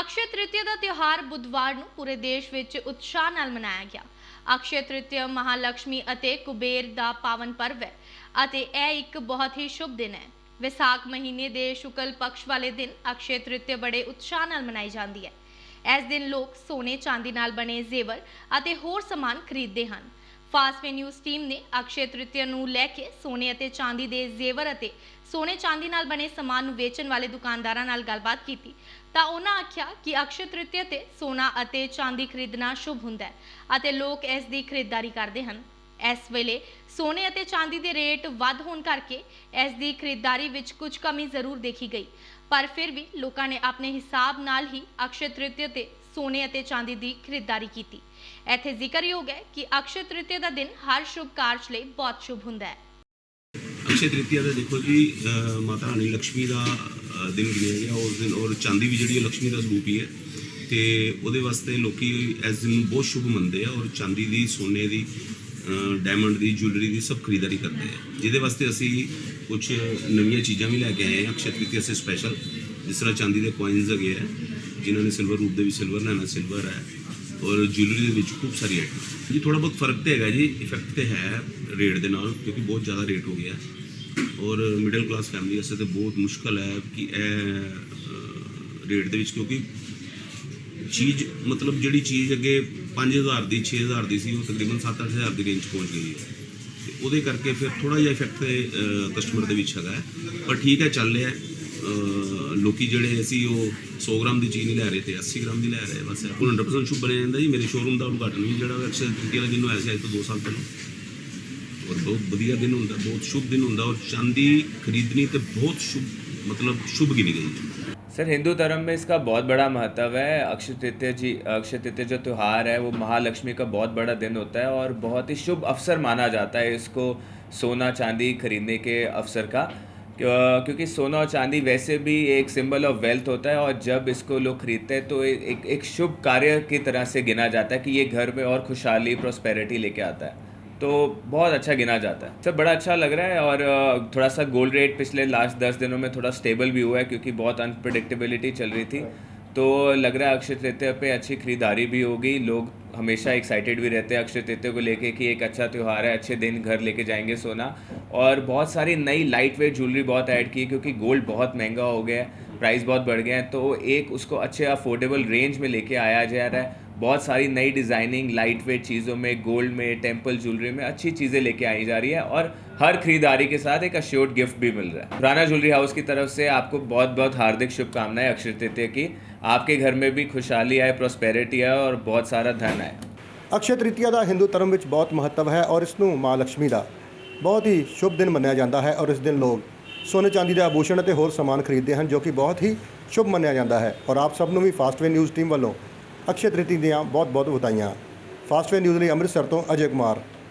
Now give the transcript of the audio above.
ਅਕਸ਼ੇ ਤ੍ਰਿਤੀਆ ਦਾ ਤਿਉਹਾਰ ਬੁੱਧਵਾਰ ਨੂੰ ਪੂਰੇ ਦੇਸ਼ ਵਿੱਚ ਉਤਸ਼ਾਹ ਨਾਲ ਮਨਾਇਆ ਗਿਆ। ਅਕਸ਼ੇ ਤ੍ਰਿਤੀਆ ਮਹਾਲక్ష్ਮੀ ਅਤੇ ਕੁਬੇਰ ਦਾ ਪਾਵਨ ਪਰਵ ਹੈ ਅਤੇ ਇਹ ਇੱਕ ਬਹੁਤ ਹੀ ਸ਼ੁਭ ਦਿਨ ਹੈ। ਵਿਸਾਖ ਮਹੀਨੇ ਦੇ ਸ਼ੁਕਲ ਪਕਸ਼ ਵਾਲੇ ਦਿਨ ਅਕਸ਼ੇ ਤ੍ਰਿਤੀਆ ਬੜੇ ਉਤਸ਼ਾਹ ਨਾਲ ਮਨਾਈ ਜਾਂਦੀ ਹੈ। ਇਸ ਦਿਨ ਲੋਕ ਸੋਨੇ ਚਾਂਦੀ ਨਾਲ ਬਣੇ ਜ਼ੇਵਰ ਅਤੇ ਹੋਰ ਸਮਾਨ ਖਰੀਦਦੇ ਹਨ। ਫਾਸਟਵੇ ਨਿਊਜ਼ ਟੀਮ ਨੇ ਅਕਸ਼ੇ ਤ੍ਰਿਤੀਆ ਨੂੰ ਲੈ ਕੇ ਸੋਨੇ ਅਤੇ ਚਾਂਦੀ ਦੇ ਜ਼ੇਵਰ ਅਤੇ ਸੋਨੇ ਚਾਂਦੀ ਨਾਲ ਬਣੇ ਸਮਾਨ ਨੂੰ ਵੇਚਣ ਵਾਲੇ ਦੁਕਾਨਦਾਰਾਂ ਨਾਲ ਗੱਲਬਾਤ ਕੀਤੀ। ਤਾਂ ਉਹਨਾਂ ਆਖਿਆ ਕਿ ਅਕਸ਼ੇ ਤ੍ਰਿਤੀਆ ਤੇ ਸੋਨਾ ਅਤੇ ਚਾਂਦੀ ਖਰੀਦਣਾ ਸ਼ੁਭ ਹੁੰਦਾ ਹੈ ਅਤੇ ਲੋਕ ਇਸ ਦੀ ਖਰੀਦਦਾਰੀ ਕਰਦੇ ਹਨ। ਇਸ ਵੇਲੇ ਸੋਨੇ ਅਤੇ ਚਾਂਦੀ ਦੇ ਰੇਟ ਵੱਧ ਹੋਣ ਕਰਕੇ ਇਸ ਦੀ ਖਰੀਦਦਾਰੀ ਵਿੱਚ ਕੁਝ ਕਮੀ ਜ਼ਰੂਰ ਦੇਖੀ ਗਈ। ਪਰ ਫਿਰ ਵੀ ਲੋਕਾਂ ਨੇ ਆਪਣੇ ਹਿਸਾਬ ਨਾਲ ਹੀ ਅਕਸ਼ੇ ਤ੍ਰਿਤੀਆ ਤੇ ਸੋਨੇ ਅਤੇ ਚਾਂਦੀ ਦੀ ਖਰੀਦਦਾਰੀ ਕੀਤੀ। ਇੱਥੇ ਜ਼ਿਕਰਯੋਗ ਹੈ ਕਿ ਅਕਸ਼ਯ ਤ੍ਰਿਤੀਆ ਦਾ ਦਿਨ ਹਰ ਸ਼ੁਭ ਕਾਰਜ ਲਈ ਬਹੁਤ ਸ਼ੁਭ ਹੁੰਦਾ ਹੈ। ਅਕਸ਼ੇ ਤ੍ਰਿਤੀਆ ਦਾ ਦੇਖੋ ਜੀ, ਅਹ ਮਾਤਾ ਰਾਣੀ ਲక్ష్ਮੀ ਦਾ, ਅਹ ਦਿਨ ਗਿਣਿਆ ਗਿਆ। ਉਸ ਦਿਨ ਔਰ ਚਾਂਦੀ ਵੀ ਜਿਹੜੀ ਹੈ ਲక్ష్ਮੀ ਦਾ ਸਰੂਪ ਹੀ ਹੈ। ਤੇ ਉਹਦੇ ਵਾਸਤੇ ਲੋਕੀ ਇਸ ਦਿਨ ਨੂੰ ਬਹੁਤ ਸ਼ੁਭ ਮੰਨਦੇ ਆ ਔਰ ਚਾਂਦੀ ਦੀ, ਸੋਨੇ ਦੀ ਡਾਇਮੰਡ ਦੀ ਜੁਐਲਰੀ ਦੀ ਸਭ ਖਰੀਦਦਾਰੀ ਕਰਦੇ ਆ। ਜਿਹਦੇ ਵਾਸਤੇ ਅਸੀਂ ਕੁਝ ਨਵੀਆਂ ਚੀਜ਼ਾਂ ਵੀ ਲੈ ਕੇ ਆਏ ਆ। ਅਕਸ਼ੇ ਤ੍ਰਿਤੀਆ ਅਸੀਂ ਸਪੈਸ਼ਲ ਜਿਸ ਤਰ੍ਹਾਂ ਚਾਂਦੀ ਦੇ ਕੋਇਨਸ ਹੈਗੇ ਆ। ਜਿਨ੍ਹਾਂ ਨੇ ਸਿਲਵਰ ਰੂਪ ਦੇ ਵਿੱਚ ਸਿਲਵਰ ਲੈਣਾ ਸਿਲਵਰ ਹੈ ਔਰ ਜੁਐਲਰੀ ਦੇ ਵਿੱਚ ਖੂਬ ਸਾਰੀ ਆਈਟਮ ਜੀ ਥੋੜਾ ਬਹੁਤ ਫ਼ਰਕ ਤੇ ਹੈਗਾ ਜੀ ਇਫੈਕਟ ਤੇ ਹੈ ਰੇਟ ਦੇ ਨਾਲ ਕਿਉਂਕਿ ਬਹੁਤ ਜ਼ਿਆਦਾ ਰੇਟ ਹੋ ਗਿਆ ਔਰ ਮਿਡਲ ਕਲਾਸ ਫੈਮਿਲੀ ਵਾਸਤੇ ਤੇ ਬਹੁਤ ਮੁਸ਼ਕਲ ਹੈ ਕਿ ਇਹ ਰੇਟ ਦੇ ਵਿੱਚ ਕਿਉਂਕਿ ਚੀਜ਼ ਮਤਲਬ ਜਿਹੜੀ ਚੀਜ਼ ਅੱਗੇ 5000 ਦੀ 6000 ਦੀ ਸੀ ਉਹ ਤਕਰੀਬਨ 7-8000 ਦੀ ਰੇਂਜ ਪਹੁੰਚ ਗਈ ਹੈ ਤੇ ਉਹਦੇ ਕਰਕੇ ਫਿਰ ਥੋੜਾ ਜਿਹਾ ਇਫੈਕਟ ਤੇ ਕਸਟਮਰ ਦੇ ਵਿੱਚ ਹੈਗਾ ਪਰ ਠੀਕ ਹੈ ਚੱਲ ਰਿਹਾ ਲੋਕੀ ਜਿਹੜੇ ਅਸੀਂ ਉਹ 100 ਗ੍ਰਾਮ ਦੀ ਚੀਜ਼ ਨਹੀਂ ਲੈ ਰਹੇ ਤੇ 80 ਗ੍ਰਾਮ ਦੀ ਲੈ ਰਹੇ ਬਸ ਇਹ 100% ਸ਼ੁਭ ਬਣਿਆ ਜਾਂਦਾ ਜੀ ਮੇਰੇ ਸ਼ੋਰੂਮ ਦਾ ਉਦਘਾਟਨ ਵੀ ਜਿਹੜਾ ਅਕਸਰ ਤ੍ਰਿਤੀਆ ਦਾ ਦਿਨ ਹੋਇਆ ਸੀ ਅੱਜ ਤੋਂ 2 ਸਾਲ ਪਹਿਲਾਂ ਔਰ ਬਹੁਤ ਵਧੀਆ ਦਿਨ ਹੁੰਦਾ ਬਹੁਤ ਸ਼ੁਭ ਦਿਨ ਹੁੰਦਾ ਔਰ ਚਾਂਦੀ ਖਰੀਦਣੀ ਤੇ ਬਹੁਤ ਸ਼ੁਭ ਮਤਲਬ ਸ਼ੁਭ ਗਿਣੀ ਗਈ ਹੈ सर हिंदू धर्म में इसका बहुत बड़ा महत्व है अक्षय तृतीय जी अक्षय तृतीय जो त्यौहार है वो महालक्ष्मी का बहुत बड़ा दिन होता है और बहुत ही शुभ अवसर माना जाता है इसको सोना चांदी खरीदने के अवसर का क्यों- क्योंकि सोना और चांदी वैसे भी एक सिंबल ऑफ़ वेल्थ होता है और जब इसको लोग खरीदते हैं तो एक एक शुभ कार्य की तरह से गिना जाता है कि ये घर में और खुशहाली प्रॉस्पेरिटी लेके आता है। तो बहुत अच्छा गिना जाता है। सर बड़ा अच्छा लग रहा है और थोड़ा सा गोल्ड रेट पिछले लास्ट दस दिनों में थोड़ा स्टेबल भी हुआ है क्योंकि बहुत अनप्रडिक्टेबिलिटी चल रही थी। तो लग रहा है अक्षय तृतीया पे अच्छी खरीदारी भी होगी। लोग हमेशा एक्साइटेड भी रहते हैं अक्षय तृतीया को लेके कि एक अच्छा त्यौहार है, अच्छे दिन घर लेके जाएँगे सोना। और बहुत सारी नई लाइट वेट ज्वेलरी बहुत ऐड की, क्योंकि गोल्ड बहुत महँगा हो गया है प्राइस बहुत बढ़ गया है तो एक उसको अच्छे अफोर्डेबल रेंज में लेके आया जा रहा है। बहुत सारी नई डिज़ाइनिंग लाइट वेट चीज़ों में गोल्ड में टेंपल ज्वेलरी में अच्छी चीज़ें लेके आई जा रही है और हर खरीदारी के साथ एक अश्योर्ड गिफ्ट भी मिल रहा है। पुराना ज्वेलरी हाउस की तरफ़ से आपको बहुत बहुत हार्दिक शुभकामनाएँ अक्षर तृतीय की। आपके घर में भी खुशहाली आए प्रोस्पेरिटी आए और बहुत सारा धन आए। अक्षय तृतीया का हिंदू धर्म ਵਿੱਚ ਬਹੁਤ ਮਹੱਤਵ ਹੈ ਔਰ ਇਸ ਨੂੰ का ਬਹੁਤ ਹੀ ਸ਼ੁਭ ਦਿਨ ਮੰਨਿਆ ਜਾਂਦਾ ਹੈ ਔਰ ਇਸ ਦਿਨ ਲੋਕ ਸੋਨੇ ਚਾਂਦੀ ਦੇ ਆਭੂਸ਼ਣ ਅਤੇ ਹੋਰ ਸਮਾਨ ਖਰੀਦਦੇ ਹਨ ਜੋ ਕਿ ਬਹੁਤ ਹੀ ਸ਼ੁਭ ਮੰਨਿਆ ਜਾਂਦਾ ਹੈ। ਔਰ ਆਪ ਸਭ ਨੂੰ ਵੀ ਫਾਸਟਵੇ ਨਿਊਜ਼ ਟੀਮ ਵੱਲੋਂ ਅਕਸ਼ੇ ਤ੍ਰਿਤੀ ਦੀਆਂ ਬਹੁਤ ਬਹੁਤ ਵਧਾਈਆਂ। ਫਾਸਟਵੇ ਨਿਊਜ਼ ਲਈ ਅੰਮ੍ਰਿਤਸਰ ਤੋਂ ਅਜੇ ਕੁਮਾਰ।